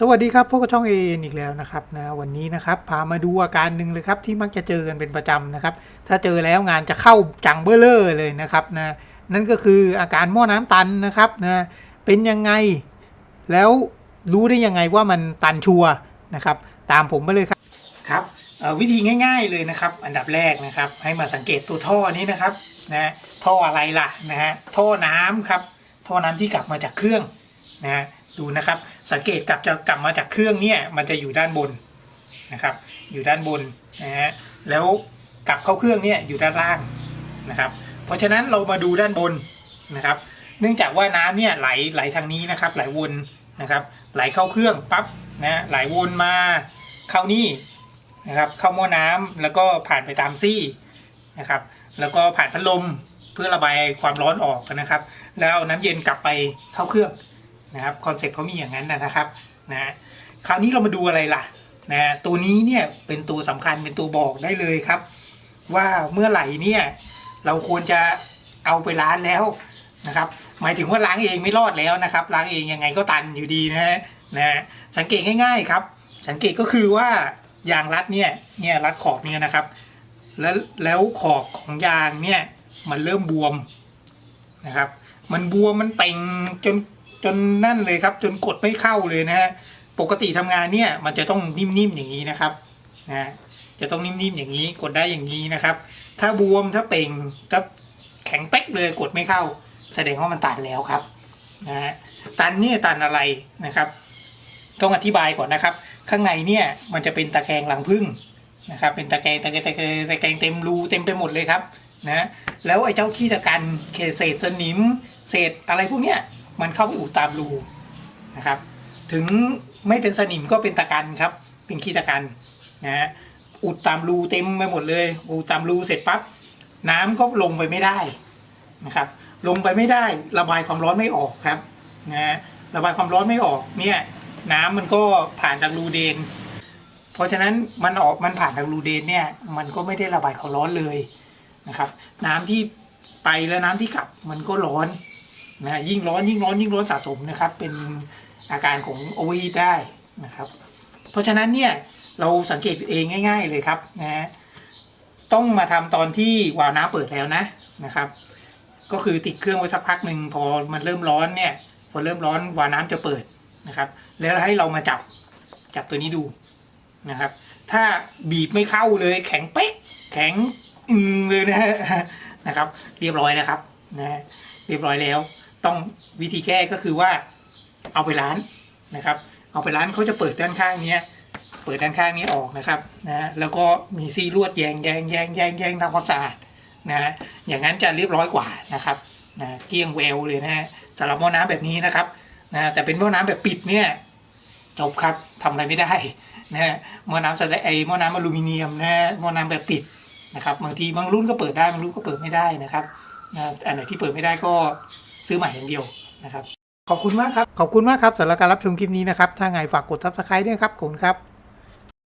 สวัสดีครับพวกบช่องเอ็นอีกแล้วนะครับนะวันนี้นะครับพามาดูอาการหนึ่งเลยครับที่มักจะเจอกันเป็นประจำนะครับ ถ้าเจอแล้วงานจะเข้าจังเบอร์เลอร์เลยนะครับนะนั่นก็คืออาการหม้อน้ำตันนะครับนะเป็นยังไงแล้วรู้ได้ยังไงว่ามันตันชัวนะครับ ตามผมไปเลยครับครับวิธีง่าย ๆเลยนะครับ อันดับแรกนะครับ ให้มาสังเกตตัวท่อนี้นะครับนะท่ออะไรล่ะนะฮะท่อน้ำครับท่อน้ำที่กลับมาจากเครื่อง นะดูนะครับสังเกตกลับจะกลับมาจากเครื่องเนี่ยมันจะอยู่ด้านบนนะครับอยู่ด้านบนนะฮะแล้วกลับเข้าเครื่องเนี่ยอยู่ด้านล่างนะครับ เพราะฉะนั้นเรามาดูด้านบนนะครับ เนื่องจากว่าน้ำเนี่ยไหลไหลทางนี้นะครับ ไหลวนนะครับ ไหลเข้าเครื่องปั๊บนะไหลวนมาเข้านี่นะครับ เข้าหม้อน้ำแล้วก็ผ่านไปตามซี่นะครับ แล้วก็ผ่านพัดลมเพื่อระบายความร้อนออกนะครับ แล้วน้ำเย็นกลับไปเข้าเครื่อง นะครับคอนเซ็ปต์เขามีอย่างนั้นนะครับนะคราวนี้เรามาดูอะไรล่ะนะตัวนี้เนี่ยเป็นตัวสำคัญเป็นตัวบอกได้เลยครับ ว่าเมื่อไหร่เนี่ยเราควรจะเอาไปล้างแล้วนะครับ หมายถึงว่าล้างเองไม่รอดแล้วนะครับล้างเองยังไงก็ตันอยู่ดีนะฮะนะสังเกตง่าย ๆครับ สังเกตก็คือว่ายางรัดเนี่ยเนี่ยรัดขอบเนี่ยนะครับ แล้วแล้วขอบของยางเนี่ยมันเริ่มบวมนะครับ มันบวมมันเป่งจน จนนั่นเลยครับ จนกดไม่เข้าเลยนะฮะปกติทำงานเนี่ยมันจะต้องนิ่มๆอย่างนี้นะครับนะจะต้องนิ่มๆอย่างนี้กดได้อย่างนี้นะครับ ถ้าบวมถ้าเป่งถ้าแข็งเป๊กเลยกดไม่เข้า แสดงว่ามันตันแล้วครับนะฮะตันเนี่ยตันอะไรนะครับ ต้องอธิบายก่อนนะครับ ข้างในเนี่ยมันจะเป็นตะแกรงหลังพึ่งนะครับ เป็นตะแกรงตะแกรงตะแกรงตะแกรงเต็มรูเต็มไปหมดเลยครับนะแล้วไอ้เจ้าขี้ตะกันเศษสนิม เศษอะไรพวกเนี้ย มันเข้าไปอุดตามรูนะครับ ถึงไม่เป็นสนิมก็เป็นตะกันครับ เป็นขี้ตะกันนะฮะอุดตามรูเต็มไปหมดเลย อุดตามรูเสร็จปั๊บน้ำก็ลงไปไม่ได้นะครับ ลงไปไม่ได้ระบายความร้อนไม่ออกครับนะฮะระบายความร้อนไม่ออกเนี่ยน้ำมันก็ผ่านทางรูเดน เพราะฉะนั้นมันออกมันผ่านทางรูเดนเนี่ยมันก็ไม่ได้ระบายความร้อนเลยนะครับ น้ำที่ไปและน้ำที่กลับมันก็ร้อน นะยิ่งร้อนยิ่งร้อนยิ่งร้อนสะสมนะครับ เป็นอาการของโอวีได้นะครับ เพราะฉะนั้นเนี่ยเราสังเกตเองง่าย ๆเลยครับนะฮะต้องมาทำตอนที่วาล์วน้ำเปิดแล้วนะนะครับ ก็คือติดเครื่องไว้สักพักหนึ่งพอมันเริ่มร้อนเนี่ยพอเริ่มร้อนวาล์วน้ำจะเปิดนะครับ แล้วให้เรามาจับจับตัวนี้ดูนะครับ ถ้าบีบไม่เข้าเลยแข็งเป๊กแข็งอึงเลยนะฮะนะครับ เรียบร้อยแล้วครับนะฮะเรียบร้อยแล้ว ต้องวิธีแก้ก็คือว่าเอาไปล้างนะครับ เอาไปล้างเขาจะเปิดด้านข้างเนี้ยเปิดด้านข้างนี้ออกนะครับนะแล้วก็มีซี่ลวดแยงแยงแยงแยงแยงทำความสะอาดนะฮะอย่างนั้นจะเรียบร้อยกว่านะครับนะเกลี้ยงแววเลยนะฮะสำหรับหม้อน้ำแบบนี้นะครับนะแต่เป็นหม้อน้ำแบบปิดเนี่ยจบครับทำอะไรไม่ได้นะฮะหม้อน้ำสแลไอหม้อน้ำอลูมิเนียมนะฮะหม้อน้ำแบบปิดนะครับบางทีบางรุ่นก็เปิดได้บางรุ่นก็เปิดไม่ได้นะครับนะอันไหนที่เปิดไม่ได้ก็ ซื้อใหม่อย่างเดียวนะครับ ขอบคุณมากครับ ขอบคุณมากครับสำหรับการรับชมคลิปนี้นะครับ ถ้าไงฝากกด subscribe ด้วยครับขอบคุณครับ